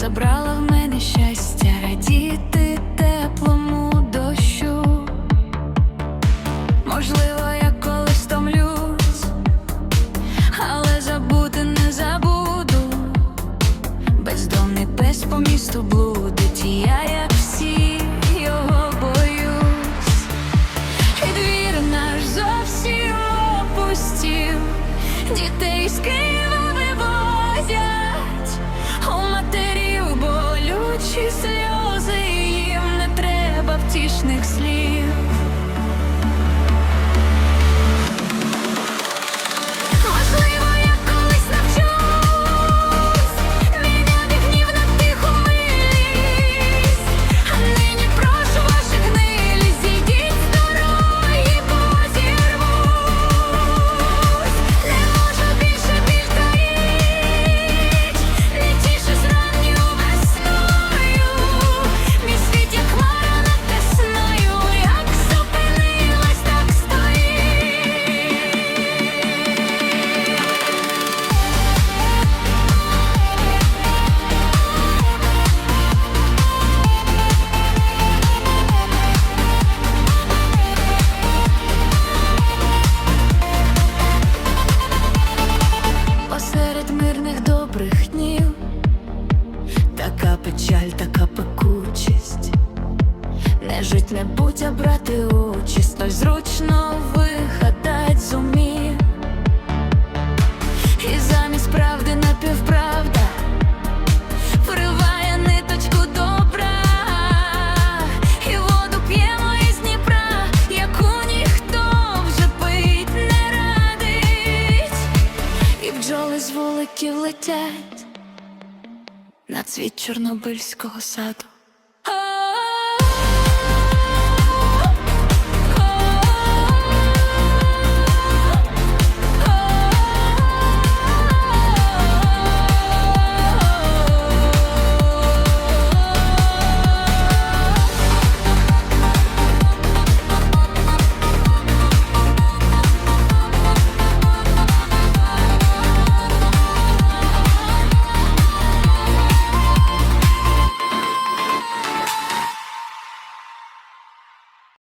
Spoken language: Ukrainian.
Забрала в мене щастя радіти теплому дощу. Можливо, я колись втомлюсь, але забути не забуду. Бездомний пес по місту блудить, і я, як всі, його боюсь. І двір наш зовсім опустів, дітей з треба втішних слів. Мирних добрих днів така печаль, така пекучість. Не жить, не будь, а брати з вуликів летять на світ чорнобильського саду.